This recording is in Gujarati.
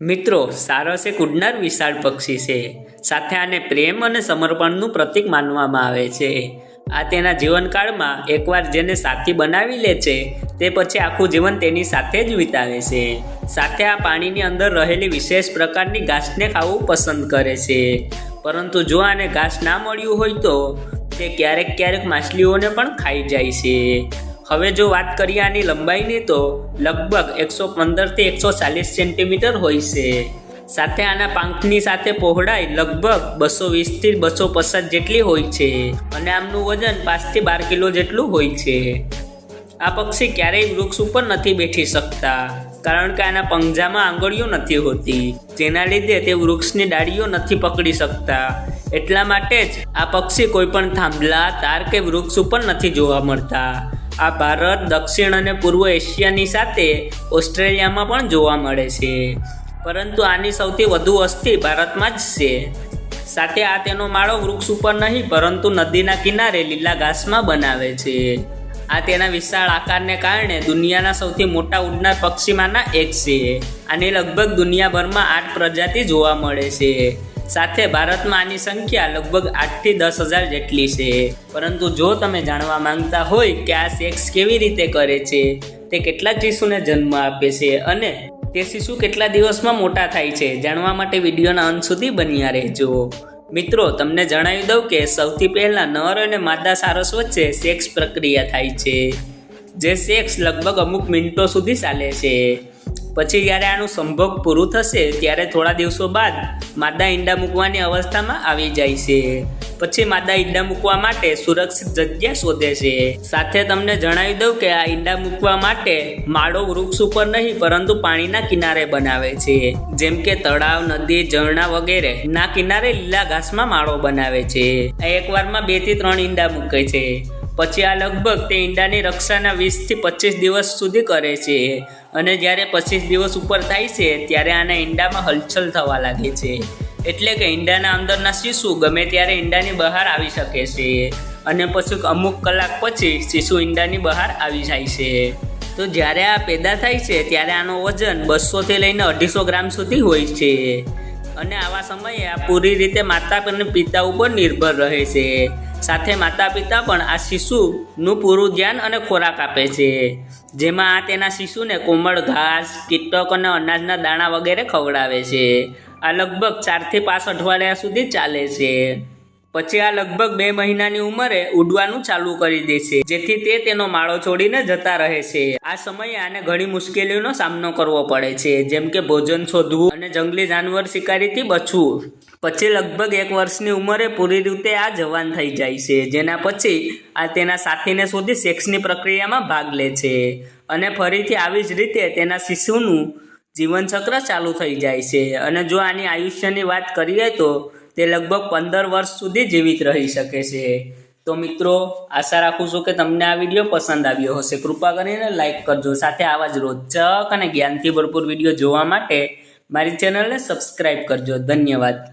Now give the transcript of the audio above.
મિત્રો સારસ એક ઉડનાર વિશાળ પક્ષી છે. સાથે આને પ્રેમ અને સમર્પણનું પ્રતીક માનવામાં આવે છે. આ તેના જીવનકાળમાં એકવાર જેને સાથી બનાવી લે છે, તે પછી આખું જીવન તેની સાથે જ વિતાવે છે. સાથે આ પાણીની અંદર રહેલી વિશેષ પ્રકારની ઘાસને ખાવું પસંદ કરે છે. પરંતુ જો આને ઘાસ ના મળ્યું હોય તો તે ક્યારેક ક્યારેક માછલીઓને પણ ખાઈ જાય છે. હવે જો વાત કરીએ આની લંબાઈની, તો લગભગ એકસો પંદરથી એકસો ચાલીસ સેન્ટીમીટર હોય છે. સાથે આના પાંખની સાથે પહોળાઈ લગભગ બસો વીસથી બસો પચાસ જેટલી હોય છે અને આમનું વજન પાંચથી બાર કિલો જેટલું હોય છે. આ પક્ષી ક્યારેય વૃક્ષ ઉપર નથી બેઠી શકતા, કારણ કે આના પંજામાં આંગળીઓ નથી હોતી. જેના લીધે તે વૃક્ષની ડાળીઓ નથી પકડી શકતા. એટલા માટે જ આ પક્ષી કોઈ પણ થાંભલા, તાર કે વૃક્ષ ઉપર નથી જોવા મળતા. આ ભારત, દક્ષિણ અને પૂર્વ એશિયાની સાથે ઓસ્ટ્રેલિયામાં પણ જોવા મળે છે. પરંતુ આની સૌથી વધુ વસ્તી ભારતમાં જ છે. સાથે આ તેનો માળો વૃક્ષ ઉપર નહીં, પરંતુ નદીના કિનારે લીલા ઘાસમાં બનાવે છે. આ તેના વિશાળ આકારને કારણે દુનિયાના સૌથી મોટા ઉડનાર પક્ષીમાંના એક છે. આની લગભગ દુનિયાભરમાં આઠ પ્રજાતિ જોવા મળે છે. સાથે ભારતમાં આની સંખ્યા લગભગ આઠથી દસ હજાર જેટલી છે. પરંતુ જો તમે જાણવા માંગતા હોય કે આ સેક્સ કેવી રીતે કરે છે, તે કેટલા શિશુને જન્મ આપે છે અને તે શિશુ કેટલા દિવસમાં મોટા થાય છે, જાણવા માટે વિડીયોના અંત સુધી બન્યા રહેજો. મિત્રો, તમને જણાવી દઉં કે સૌથી પહેલાં નર અને માદા સારસ વચ્ચે સેક્સ પ્રક્રિયા થાય છે, જે સેક્સ લગભગ અમુક મિનિટો સુધી ચાલે છે. પછી જ્યારે આનું સંભોગ પૂરું થશે, ત્યારે થોડા દિવસો બાદ માદા ઈંડા મૂકવાની અવસ્થામાં આવી જાય છે. પછી માદા ઈંડા મૂકવા માટે સુરક્ષિત જગ્યા શોધે છે. સાથે તમને જણાવી દઉં કે આ ઈંડા મૂકવા માટે માળો વૃક્ષ ઉપર નહીં, પરંતુ પાણીના કિનારે બનાવે છે. જેમ કે તળાવ, નદી, ઝરણા વગેરે. ના કિનારે લીલા ઘાસમાં માળો બનાવે છે. આ એકવારમાં બેથી ત્રણ ઈંડા મૂકે છે. પછી આ લગભગ તે ઈંડાની રક્ષાના વીસથી પચીસ દિવસ સુધી કરે છે. અને જ્યારે પચીસ દિવસ ઉપર થાય છે, ત્યારે આના ઈંડામાં હલચલ થવા લાગે છે. એટલે કે ઈંડાના અંદરના શિશુ ગમે ત્યારે ઈંડાની બહાર આવી શકે છે. અને પછી અમુક કલાક પછી શિશુ ઈંડાની બહાર આવી જાય છે. તો જ્યારે આ પેદા થાય છે, ત્યારે આનો વજન બસોથી લઈને અઢીસો ગ્રામ સુધી હોય છે. અને આવા સમયે આ પૂરી રીતે માતા અને પિતા ઉપર નિર્ભર રહે છે. સાથે માતા પિતા પણ આ શિશુનું પૂરું ધ્યાન અને ખોરાક આપે છે. જેમાં આ તેના શિશુને કોમળ ઘાસ, કીટક અને અનાજના દાણા વગેરે ખવડાવે છે. આ લગભગ ચારથી પાંચ અઠવાડિયા સુધી ચાલે છે. પછી આ લગભગ બે મહિનાની ઉંમરે ઉડવાનું ચાલુ કરી દે છે, જેથી તે તેનો માળો છોડીને જતા રહે છે. આ સમયે આને ઘણી મુશ્કેલીઓનો સામનો કરવો પડે છે, જેમ કે ભોજન શોધવું અને જંગલી જાનવર શિકારીથી બચવું. પછી લગભગ એક વર્ષની ઉંમરે પૂરી રીતે આ જવાન થઈ જાય છે, જેના પછી આ તેના સાથીને શોધી સેક્સની પ્રક્રિયામાં ભાગ લે છે અને ફરીથી આવી જ રીતે તેના શિશુનું જીવનચક્ર ચાલુ થઈ જાય છે. અને જો આની આયુષ્યની વાત કરીએ તો તે લગભગ પંદર વર્ષ સુધી જીવિત રહી શકે છે. તો મિત્રો, આશા રાખું છું કે તમને આ વીડિયો પસંદ આવ્યો હશે. કૃપા કરીને લાઇક કરજો. સાથે આવા જ રોચક અને જ્ઞાનથી ભરપૂર વીડિયો જોવા માટે મારી ચેનલને સબસ્ક્રાઈબ કરજો. ધન્યવાદ.